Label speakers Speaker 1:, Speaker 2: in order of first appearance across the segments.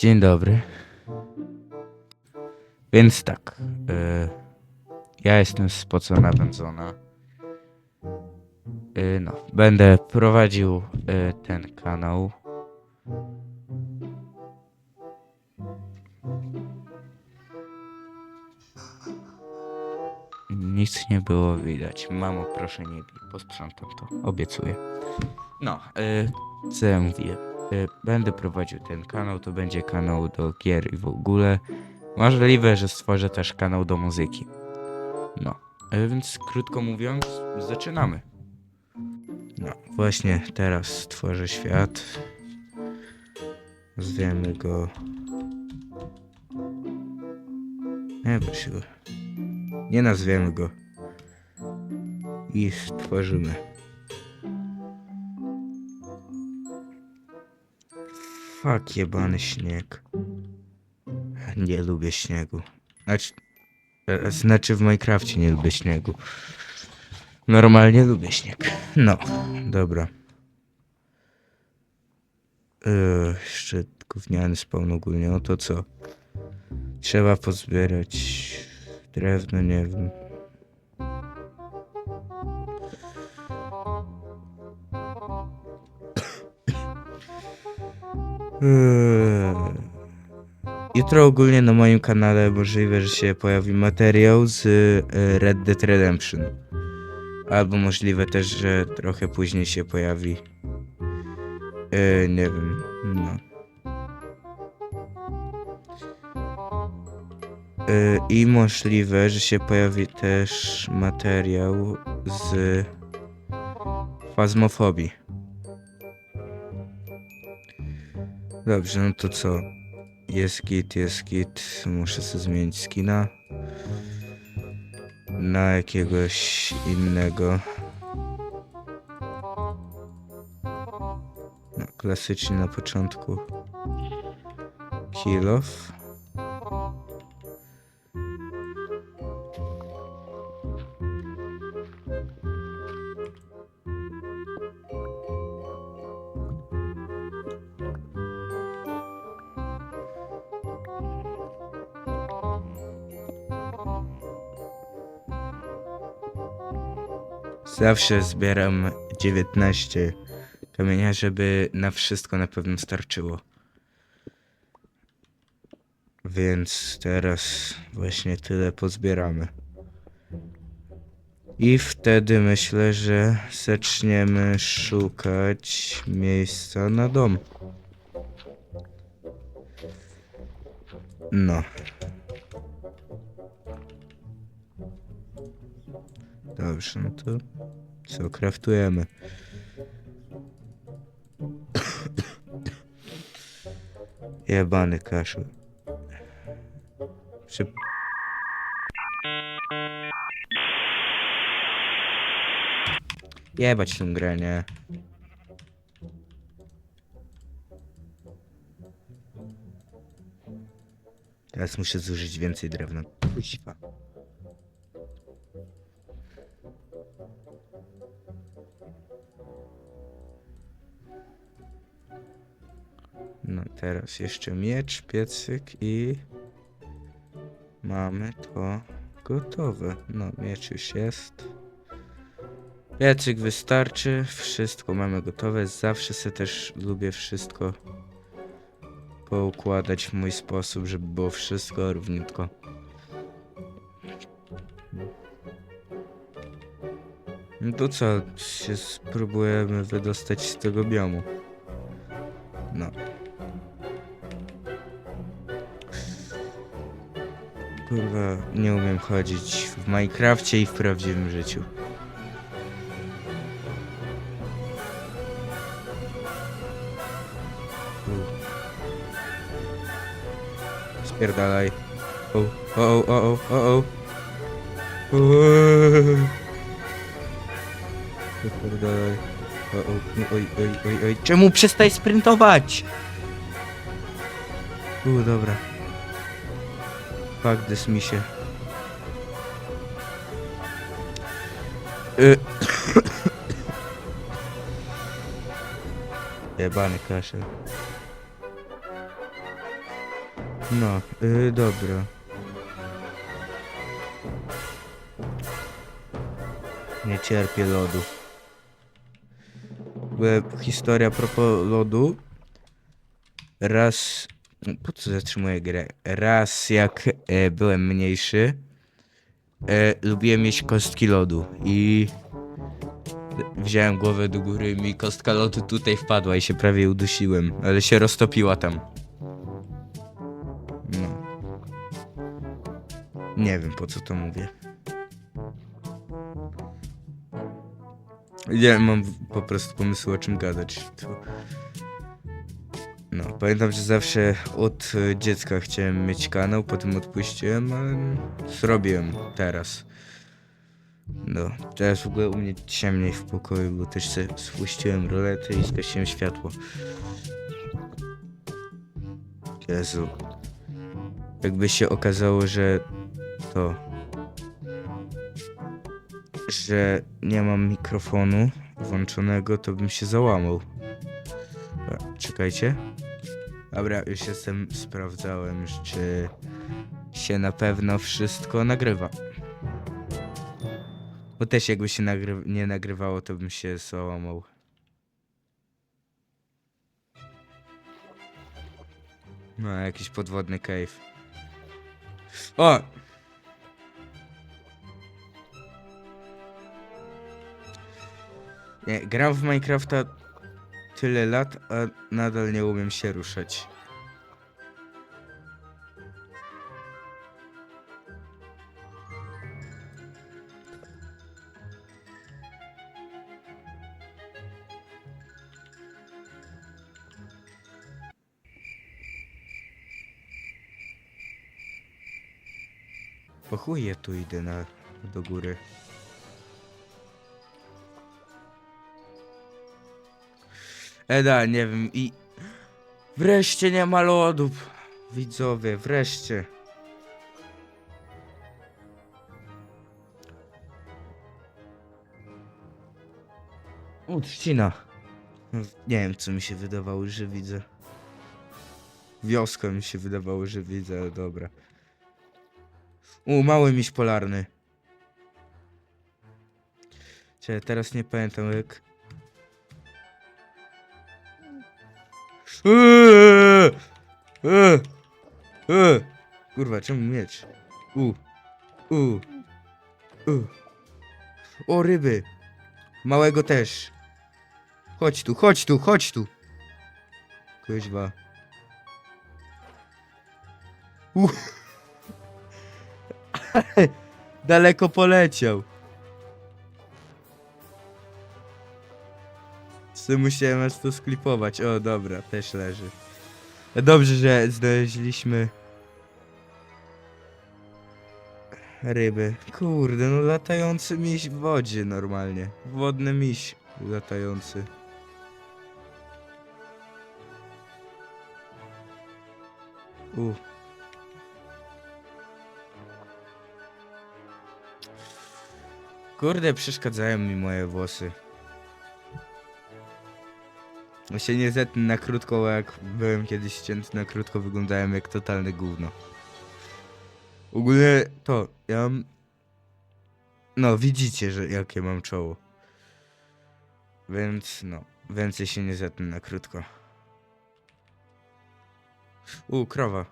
Speaker 1: Dzień dobry. Więc tak. e, ja jestem spocona wędzona. E, no, będę prowadził e, ten kanał. Nic nie było widać. Mamo, proszę nie. Posprzątam to. Obiecuję. No, e, co ja? E, Będę prowadził ten kanał, to będzie kanał do gier i w ogóle. Możliwe, że stworzę też kanał do muzyki. No, e, więc krótko mówiąc, zaczynamy. No, właśnie teraz stworzę świat. Zwiemy go. Nie, go. Nie nazwiemy go. I stworzymy. Fuck, jebany śnieg. Nie lubię śniegu. Znaczy, e, znaczy w Minecrafcie nie lubię śniegu. Normalnie lubię śnieg. No, dobra. Eee, jeszcze gówniany spawn ogólnie, no to co? Trzeba pozbierać drewno, nie wiem. Jutro ogólnie na moim kanale możliwe, że się pojawi materiał z e, Red Dead Redemption. Albo możliwe też, że trochę później się pojawi. E, nie wiem, no. E, I możliwe, że się pojawi też materiał z fazmofobii. Dobrze, no to co? Jest git, jest git. Muszę sobie zmienić skina. Na jakiegoś innego. No, klasycznie na początku. Kill off. Zawsze zbieram 19 kamienia, żeby na wszystko na pewno starczyło. Więc teraz właśnie tyle pozbieramy. I wtedy myślę, że zaczniemy szukać miejsca na dom. No. Dobrze, no to co kraftujemy? Jebany kaszel. Przy... Jebać tą grę, nie? Teraz muszę zużyć więcej drewna. Kuźwa. Teraz jeszcze miecz, piecyk i mamy to gotowe. No miecz już jest. Piecyk wystarczy, wszystko mamy gotowe. Zawsze sobie też lubię wszystko poukładać w mój sposób, żeby było wszystko równiutko. No to co, się spróbujemy wydostać z tego biomu. Nie umiem chodzić w Minecrafcie i w prawdziwym życiu. Spierdalaj. O, o, o, o, o, o. Spierdalaj. O, o, oj, oj, oj, oj. Czemu przestań sprintować? U, dobra. Fuck this misie. Y Jebany kaszel. No, yy, dobra. Nie cierpię lodu. Była historia propos lodu. Raz. No, Po co zatrzymuję grę? Raz jak e, byłem mniejszy, e, lubiłem mieć kostki lodu i wziąłem głowę do góry mi kostka lodu tutaj wpadła i się prawie udusiłem, ale się roztopiła tam. No. Nie wiem po co to mówię. Nie mam po prostu pomysłu o czym gadać. To... No, pamiętam, że zawsze od e, dziecka chciałem mieć kanał, potem odpuściłem, ale zrobiłem teraz. No, teraz w ogóle u mnie ciemniej w pokoju, bo też sobie spuściłem roletę i zgasiłem światło. Jezu. Jakby się okazało, że to. Że nie mam mikrofonu włączonego, to bym się załamał. Czekajcie. Dobra, już jestem, sprawdzałem, czy się na pewno wszystko nagrywa. Bo też jakby się nagry nie nagrywało, to bym się załamał. No, jakiś podwodny cave. O! Nie, gram w Minecrafta tyle lat, a nadal nie umiem się ruszać. Po ja tu idę na, do góry. Eda, nie wiem i... Wreszcie nie ma lodów. Widzowie, wreszcie. U, trzcina. No, Nie wiem, co mi się wydawało, że widzę. Wioskę mi się wydawało, że widzę, ale dobra. U, mały miś polarny. Czekaj, teraz nie pamiętam jak... Eee! Eee! Kurwa, czemu miecz? U. U. U. O, ryby. Małego też. Chodź tu, chodź tu, chodź tu. Kuźwa. U. Daleko poleciał. Musiałem aż to sklipować. O, dobra, też leży. Dobrze, że znaleźliśmy ryby. Kurde, no latający miś w wodzie normalnie. Wodny miś latający. U. Kurde, przeszkadzają mi moje włosy. Się nie zetnę na krótko, bo jak byłem kiedyś ścięty na krótko, wyglądałem jak totalne gówno. Ogólnie to, ja mam... No, widzicie, że jakie mam czoło. Więc, no, więcej się nie zetnę na krótko. U, krowa.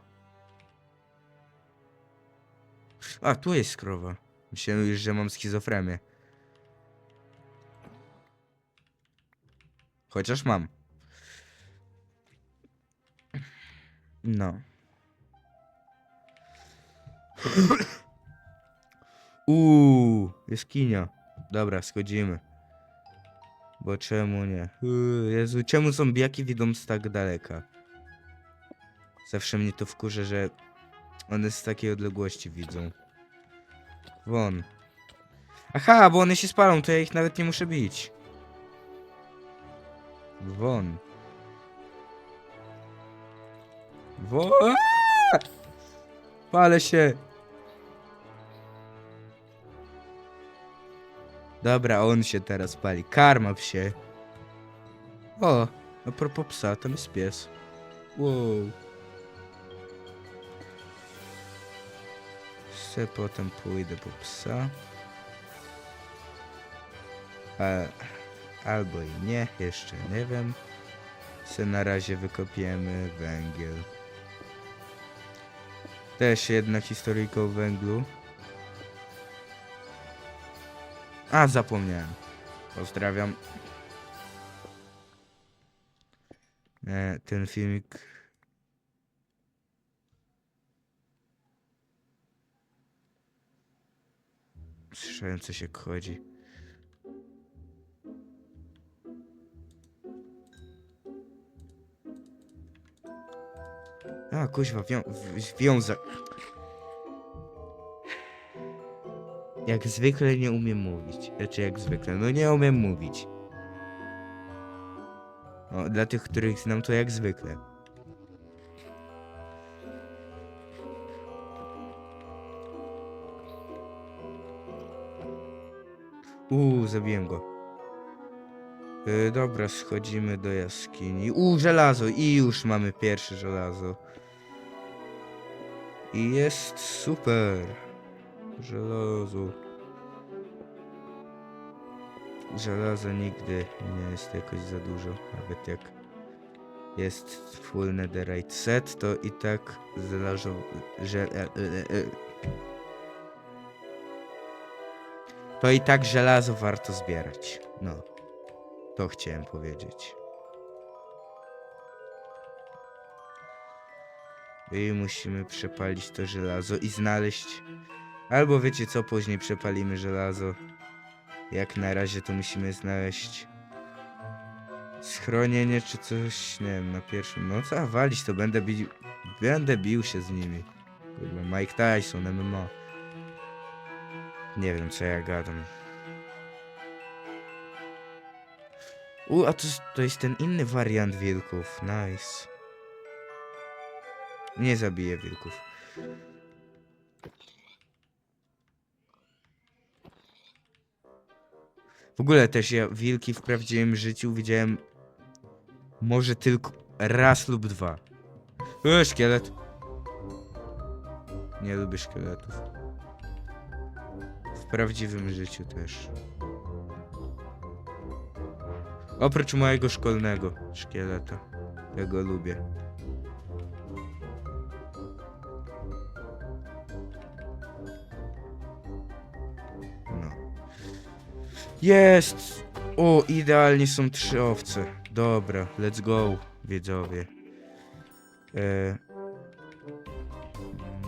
Speaker 1: A, tu jest krowa. Myślałem już, że mam schizofrenię. Chociaż mam. No. Uuu, jaskinia. Dobra, schodzimy. Bo czemu nie? Uuu, Jezu, czemu zombiaki widzą z tak daleka? Zawsze mnie to wkurza, że one z takiej odległości widzą. Won. Aha, bo one się spalą, to ja ich nawet nie muszę bić. Won. Wo... Aaa! Się. Dobra, on się teraz pali. Karma psie. O, a propos psa, tam jest pies. Wow. se potem pójdę po psa. A, albo i nie, jeszcze nie wiem. Se na razie wykopiemy węgiel. Też jedna historyjka o węglu. A, zapomniałem. Pozdrawiam. E, ten filmik Słyszałem coś jak chodzi. A, kuźwa, wią. Jak zwykle nie umiem mówić. Znaczy jak zwykle, no nie umiem mówić. O, dla tych, których znam to jak zwykle. Uuu, zabiłem go. Yy, dobra, schodzimy do jaskini. Uuu, żelazo! I już mamy pierwsze żelazo. I jest super. Żelazo. Żelaza nigdy nie jest jakoś za dużo. Nawet jak jest full netherite set, to i tak żelazo... Że, e, e, e, to i tak żelazo warto zbierać. No. To chciałem powiedzieć. I musimy przepalić to żelazo i znaleźć. Albo wiecie co, później przepalimy żelazo. Jak na razie to musimy znaleźć schronienie czy coś, nie wiem, na pierwszym. No co, walić to będę bił. Będę bił się z nimi. Kurwa, Mike Tyson, MMA. Nie wiem co ja gadam. U, a to, to jest ten inny wariant wilków. Nice. Nie zabiję wilków. W ogóle też ja wilki w prawdziwym życiu widziałem może tylko raz lub dwa. E, szkielet. Nie lubię szkieletów. W prawdziwym życiu też. Oprócz mojego szkolnego szkieleta. Ja go lubię. Jest! O, idealnie są trzy owce. Dobra, let's go, widzowie. E...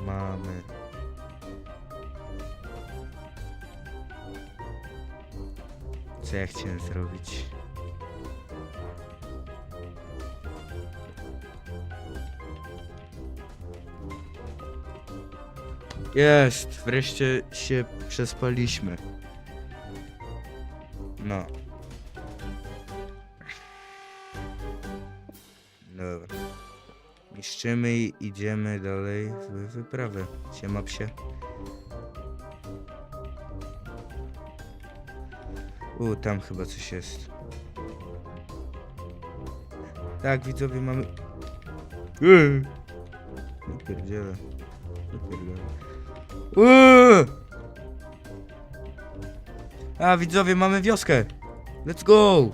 Speaker 1: Mamy. Co ja chciałem zrobić? Jest! Wreszcie się przespaliśmy. No. Dobra. Niszczymy i idziemy dalej w wyprawę. Siema psie. U, tam chyba coś jest. Tak, widzowie, mamy... Eee! Nie A, widzowie, mamy wioskę! Let's go!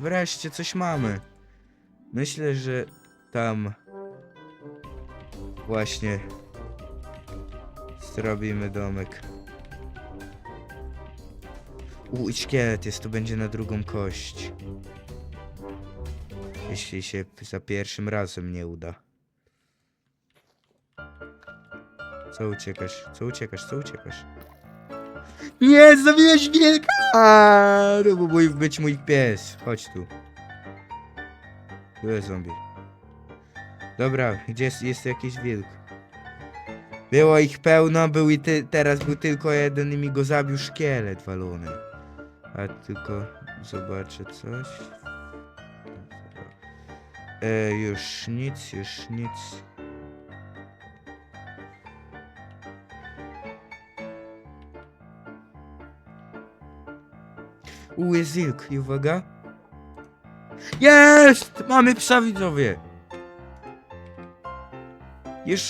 Speaker 1: Wreszcie coś mamy. Myślę, że tam właśnie zrobimy domek. U, i szkielet jest, to będzie na drugą kość. Jeśli się za pierwszym razem nie uda. Co uciekasz? Co uciekasz? Co uciekasz? Nie, zabiłeś wilka! Był mój, być mój pies. Chodź tu. Tu jest zombie. Dobra, gdzie jest, jest jakiś wilk? Było ich pełno, był i ty, teraz był tylko jeden i mi go zabił szkielet walony. A tylko zobaczę coś. E, już nic, już nic. Wilk i uwaga. Jest! Mamy psa widzowie! Już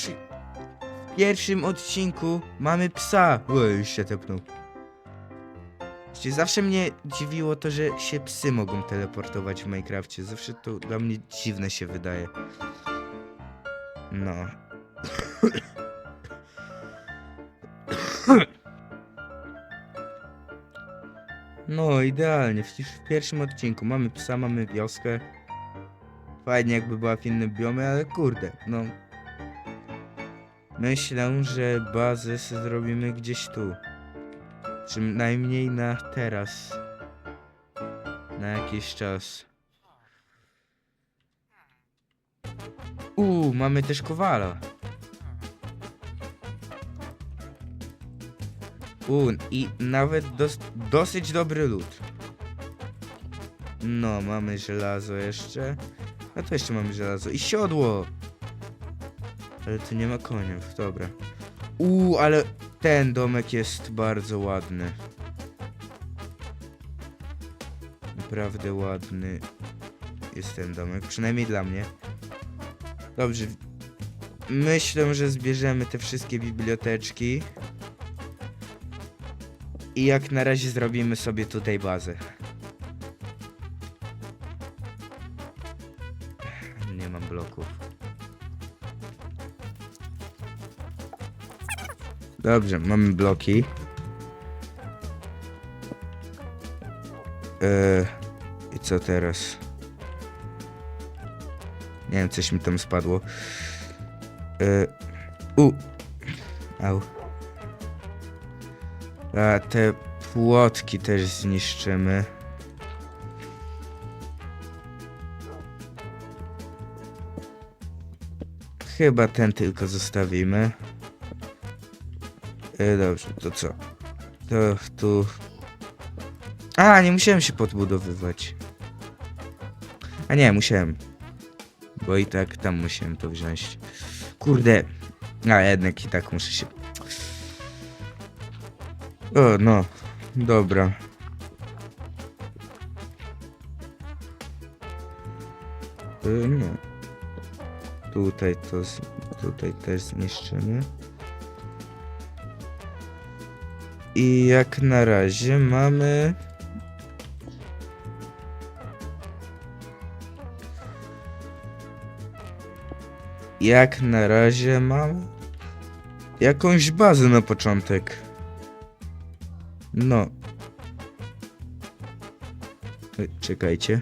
Speaker 1: w pierwszym odcinku mamy psa. O, już się tepnął. Zawsze mnie dziwiło to, że się psy mogą teleportować w Minecrafcie. Zawsze to dla mnie dziwne się wydaje. No. No, idealnie. Przecież w pierwszym odcinku mamy psa, mamy wioskę. Fajnie jakby była w innym biomie, ale kurde, no. Myślę, że bazę zrobimy gdzieś tu. Przynajmniej na teraz. Na jakiś czas. Uuu, mamy też kowala. Uuu, i nawet dos dosyć dobry lód. No, mamy żelazo jeszcze. A to jeszcze mamy żelazo. I siodło! Ale tu nie ma koniów, dobra. Uuu, ale ten domek jest bardzo ładny. Naprawdę ładny jest ten domek, przynajmniej dla mnie. Dobrze. Myślę, że zbierzemy te wszystkie biblioteczki. I jak na razie zrobimy sobie tutaj bazę. Nie mam bloków. Dobrze, mamy bloki. Eee, I co teraz? Nie wiem, coś mi tam spadło. Eee, u! Au. A te płotki też zniszczymy. Chyba ten tylko zostawimy. E, dobrze, to co? To tu... A, nie musiałem się podbudowywać. A nie, musiałem. Bo i tak tam musiałem to wziąć. Kurde. A jednak i tak muszę się... O, no. Dobra. Y, no. Tutaj to... z- Tutaj też zniszczymy. I jak na razie mamy... Jak na razie mam jakąś bazę na początek. No. Ej, Czekajcie.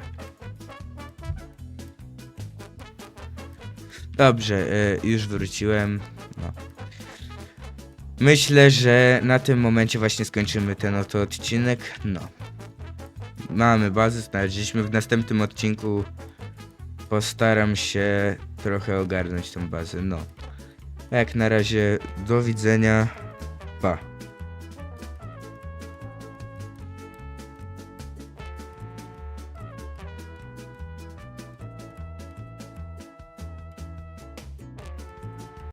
Speaker 1: Dobrze, e, już wróciłem. No. Myślę, że na tym momencie właśnie skończymy ten oto odcinek. No. Mamy bazę, znaleźliśmy w następnym odcinku. Postaram się trochę ogarnąć tą bazę. No. Jak na razie, do widzenia. Pa.